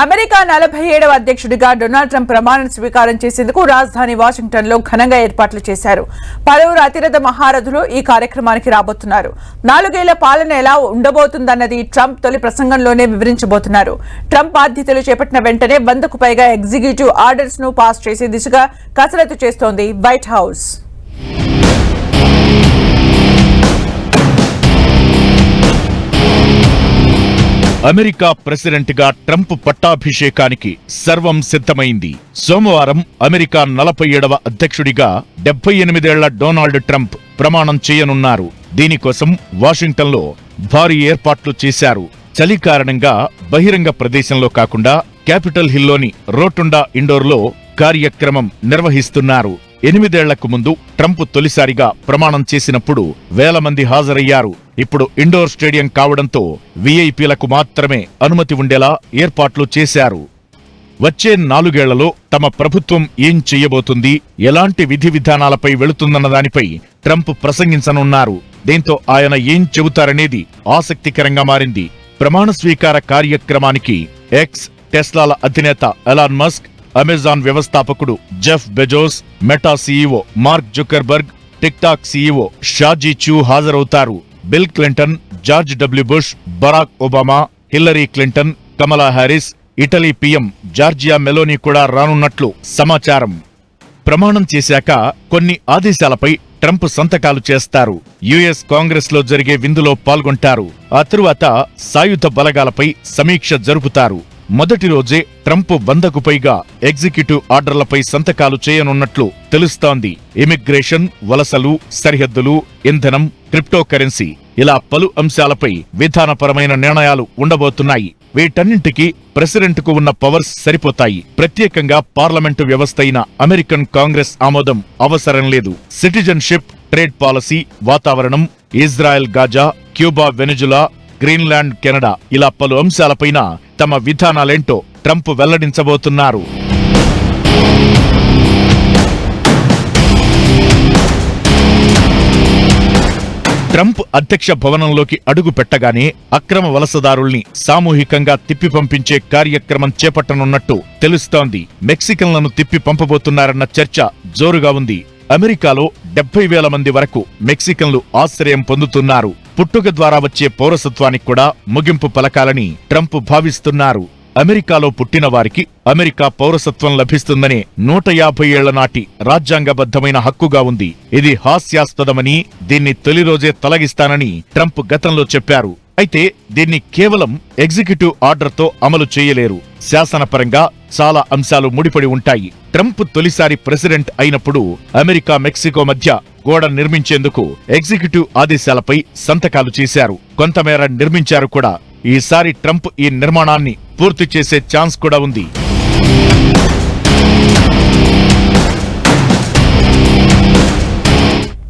America నలభై ఏడవ అధ్యక్షుడిగా డొనాల్డ్ ట్రంప్ ప్రమాణ స్వీకారం చేసేందుకు రాజధాని వాషింగ్టన్లో ఘనంగా ఏర్పాట్లు చేశారు. పలువురు అతిరథ మహారథులు ఈ కార్యక్రమానికి రాబోతున్నారు. నాలుగేళ్ళ పాలన ఎలా ఉండబోతుందన్నది ట్రంప్ తొలి ప్రసంగంలోనే వివరించబోతున్నారు. ట్రంప్ బాధ్యతలు చేపట్టిన వెంటనే వందకు పైగా ఎగ్జిక్యూటివ్ ఆర్డర్స్ను పాస్ చేసే దిశగా కసరత్తు చేస్తోంది వైట్ హౌస్. అమెరికా ప్రెసిడెంట్గా ట్రంప్ పట్టాభిషేకానికి సర్వం సిద్ధమైంది. సోమవారం అమెరికా నలభై ఏడవ అధ్యక్షుడిగా డెబ్బై ఎనిమిదేళ్ళ డొనాల్డ్ ట్రంప్ ప్రమాణం చేయనున్నారు. దీనికోసం వాషింగ్టన్లో భారీ ఏర్పాట్లు చేశారు. చలి కారణంగా బహిరంగ ప్రదేశంలో కాకుండా క్యాపిటల్ హిల్లోని రోటుండా ఇండోర్లో కార్యక్రమం నిర్వహిస్తున్నారు. ఎనిమిదేళ్ళకు ముందు ట్రంప్ తొలిసారిగా ప్రమాణం చేసినప్పుడు వేల మంది హాజరయ్యారు. ఇప్పుడు ఇండోర్ స్టేడియం కావడంతో వీఐపీలకు మాత్రమే అనుమతి ఉండేలా ఏర్పాట్లు చేశారు. వచ్చే నాలుగేళ్ళలో తమ ప్రభుత్వం ఏం చెయ్యబోతుంది ఎలాంటి విధి విధానాలపై వెళుతుందన్న దానిపై ట్రంప్ ప్రసంగించనున్నారు. దీంతో ఆయన ఏం చెబుతారనేది ఆసక్తికరంగా మారింది. ప్రమాణ స్వీకార కార్యక్రమానికి ఎక్స్ టెస్లాల అధినేత ఎలాన్ మస్క్ అమెజాన్ వ్యవస్థాపకుడు Jeff Bezos Meta CEO Mark Zuckerberg TikTok CEO Shou Zi Chew హాజరవుతారు. Bill Clinton George W Bush Barack Obama Hillary Clinton Kamala Harris Italy PM Giorgia Meloni కూడా రానున్నట్లు సమాచారం. ప్రమాణం చేశాక కొన్ని ఆదేశాలపై ట్రంప్ సంతకాలు చేస్తారు. యుఎస్ కాంగ్రెస్లో జరిగే విందులో పాల్గొంటారు. ఆ తరువాత సాయుధ బలగాలపై సమీక్ష జరుపుతారు. మొదటి రోజే ట్రంప్ వందకు పైగా ఎగ్జిక్యూటివ్ ఆర్డర్లపై సంతకాలు చేయనున్నట్లు తెలుస్తోంది. ఇమిగ్రేషన్ వలసలు సరిహద్దులు ఇంధనం క్రిప్టోకరెన్సీ ఇలా పలు అంశాలపై విధానపరమైన నిర్ణయాలు ఉండబోతున్నాయి. వీటన్నింటికీ ప్రెసిడెంట్కు ఉన్న పవర్స్ సరిపోతాయి. ప్రత్యేకంగా పార్లమెంటు వ్యవస్థ అయిన అమెరికన్ కాంగ్రెస్ ఆమోదం అవసరం లేదు. సిటిజన్షిప్ ట్రేడ్ పాలసీ వాతావరణం Israel Gaza Cuba Venezuela Greenland Canada ఇలా పలు అంశాలపైన తమ విధానాలేంటో ట్రంప్ వెల్లడించబోతున్నారు. ట్రంప్ అధ్యక్ష భవనంలోకి అడుగు పెట్టగానే అక్రమ వలసదారుల్ని సామూహికంగా తిప్పి పంపించే కార్యక్రమం చేపట్టనున్నట్టు తెలుస్తోంది. మెక్సికన్లను తిప్పి పంపబోతున్నారన్న చర్చ జోరుగా ఉంది. అమెరికాలో డెబ్బై వేల మంది వరకు మెక్సికన్లు ఆశ్రయం పొందుతున్నారు. పుట్టుక ద్వారా వచ్చే పౌరసత్వానికి కూడా ముగింపు పలకాలని ట్రంప్ భావిస్తున్నారు. అమెరికాలో పుట్టిన వారికి అమెరికా పౌరసత్వం లభిస్తుందనే నూట యాభై ఏళ్ళ నాటి రాజ్యాంగబద్ధమైన హక్కుగా ఉంది. ఇది హాస్యాస్పదమని దీన్ని తొలి రోజే తొలగిస్తానని ట్రంప్ గతంలో చెప్పారు. అయితే దీన్ని కేవలం ఎగ్జిక్యూటివ్ ఆర్డర్తో అమలు చేయలేరు. శాసనపరంగా చాలా అంశాలు ముడిపడి ఉంటాయి. ట్రంప్ తొలిసారి ప్రెసిడెంట్ అయినప్పుడు అమెరికా మెక్సికో మధ్య గోడ నిర్మించేందుకు ఎగ్జిక్యూటివ్ ఆదేశాలపై సంతకాలు చేశారు. కొంతమేర నిర్మించారు కూడా. ఈసారి ట్రంప్ ఈ నిర్మాణాన్ని పూర్తి చేసే ఛాన్స్ కూడా ఉంది.